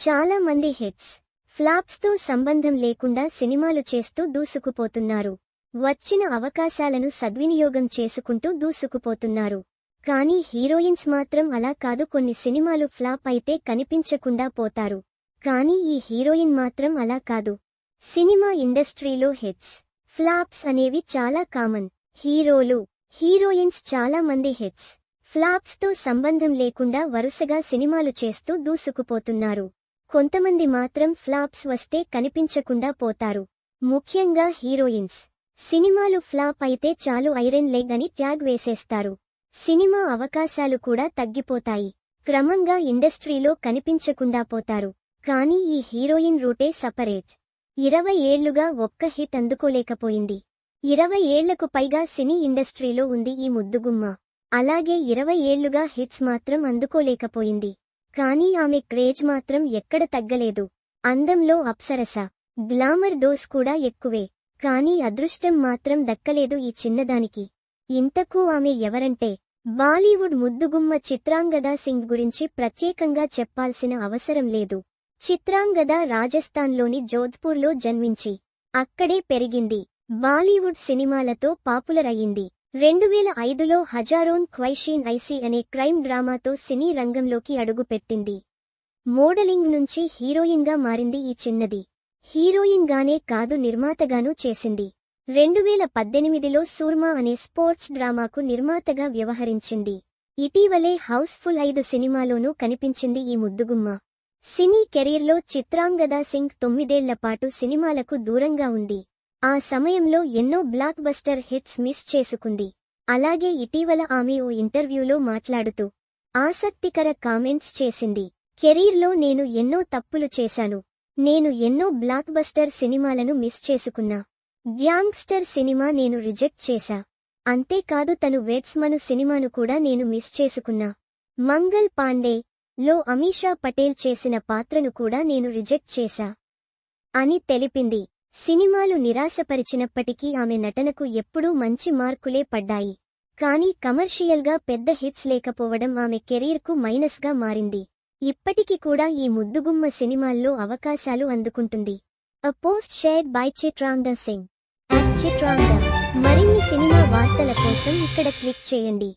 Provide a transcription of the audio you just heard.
చాలా మంది హిట్స్ ఫ్లాప్స్తో సంబంధం లేకుండా సినిమాలు చేస్తూ దూసుకుపోతున్నారు. వచ్చిన అవకాశాలను సద్వినియోగం చేసుకుంటూ దూసుకుపోతున్నారు. కానీ హీరోయిన్స్ మాత్రం అలా కాదు కొన్ని సినిమాలు ఫ్లాప్ అయితే కనిపించకుండా పోతారు. కానీ ఈ హీరోయిన్ మాత్రం అలా కాదు. సినిమా ఇండస్ట్రీలో హిట్స్ ఫ్లాప్స్ అనేవి చాలా కామన్. హీరోలు హీరోయిన్స్ చాలా మంది హిట్స్ ఫ్లాప్స్తో సంబంధం లేకుండా వరుసగా సినిమాలు చేస్తూ దూసుకుపోతున్నారు. కొంతమంది మాత్రం ఫ్లాప్స్ వస్తే కనిపించకుండా పోతారు. ముఖ్యంగా హీరోయిన్స్. సినిమాలు ఫ్లాప్ అయితే చాలు ఐరన్ లెగ్ అని ట్యాగ్ వేసేస్తారు. సినిమా అవకాశాలు కూడా తగ్గిపోతాయి. క్రమంగా ఇండస్ట్రీలో కనిపించకుండా పోతారు. కానీ ఈ హీరోయిన్ రూటే సపరేట్. ఇరవై ఏళ్ళుగా ఒక్క హిట్ అందుకోలేకపోయింది. ఇరవై ఏళ్ళకు పైగా సినీ ఇండస్ట్రీలో ఉంది ఈ ముద్దుగుమ్మ. అలాగే ఇరవై ఏళ్ళుగా హిట్స్ మాత్రం అందుకోలేకపోయింది. కానీ ఆమె క్రేజ్ మాత్రం ఎక్కడ తగ్గలేదు. అందంలో అప్సరస. గ్లామర్ డోస్ కూడా ఎక్కువే. కానీ అదృష్టం మాత్రం దక్కలేదు ఈ చిన్నదానికి. ఇంతకు ఆమె ఎవరంటే? బాలీవుడ్ ముద్దుగుమ్మ చిత్రాంగదా సింగ్ గురించి ప్రత్యేకంగా చెప్పాల్సిన అవసరం లేదు. చిత్రాంగద రాజస్థాన్లోని జోధ్పూర్లో జన్మించి. అక్కడే పెరిగింది. బాలీవుడ్ సినిమాలతో పాపులర్ అయింది రెండు వేల ఐదులో హజారోన్ క్వైషీన్ ఐసీ అనే క్రైమ్ డ్రామాతో సినీ రంగంలోకి అడుగుపెట్టింది. మోడలింగ్ నుంచి హీరోయిన్గా మారింది ఈ చిన్నది. హీరోయిన్గానే కాదు నిర్మాతగానూ చేసింది. రెండు వేల పద్దెనిమిదిలో సూర్మా అనే స్పోర్ట్స్ డ్రామాకు నిర్మాతగా వ్యవహరించింది. ఇటీవలే హౌస్ఫుల్ ఐదు సినిమాలోనూ కనిపించింది ఈ ముద్దుగుమ్మ. సినీ కెరీర్లో చిత్రాంగదా సింగ్ తొమ్మిదేళ్ళ పాటు సినిమాలకు దూరంగా ఉంది. ఆ సమయంలో ఎన్నో బ్లాక్ బస్టర్ హిట్స్ మిస్ చేసుకుంది. అలాగే ఇటీవల ఆమె ఓ ఇంటర్వ్యూలో మాట్లాడుతూ ఆసక్తికర కామెంట్స్ చేసింది. కెరీర్లో నేను ఎన్నో తప్పులు చేశాను. నేను ఎన్నో బ్లాక్ బస్టర్ సినిమాలను మిస్ చేసుకున్నా. గ్యాంగ్స్టర్ సినిమా నేను రిజెక్ట్ చేశా. అంతేకాదు తను వెట్స్మను సినిమాను కూడా నేను మిస్ చేసుకున్నా. మంగల్ పాండే లో అమీషా పటేల్ చేసిన పాత్రను కూడా నేను రిజెక్ట్ చేశా అని తెలిపింది. సినిమాలు నిరాశపరిచినప్పటికీ ఆమె నటనకు ఎప్పుడూ మంచి మార్కులే పడ్డాయి. కానీ కమర్షియల్గా పెద్ద హిట్స్ లేకపోవడం ఆమె కెరీర్కు మైనస్గా మారింది. ఇప్పటికి కూడా ఈ ముద్దుగుమ్మ సినిమాల్లో అవకాశాలు అందుకుంటుంది. A post shared by Chitrangada Singh Chitrangada మరిన్ని సినిమా వార్తల కోసం ఇక్కడ క్లిక్ చేయండి.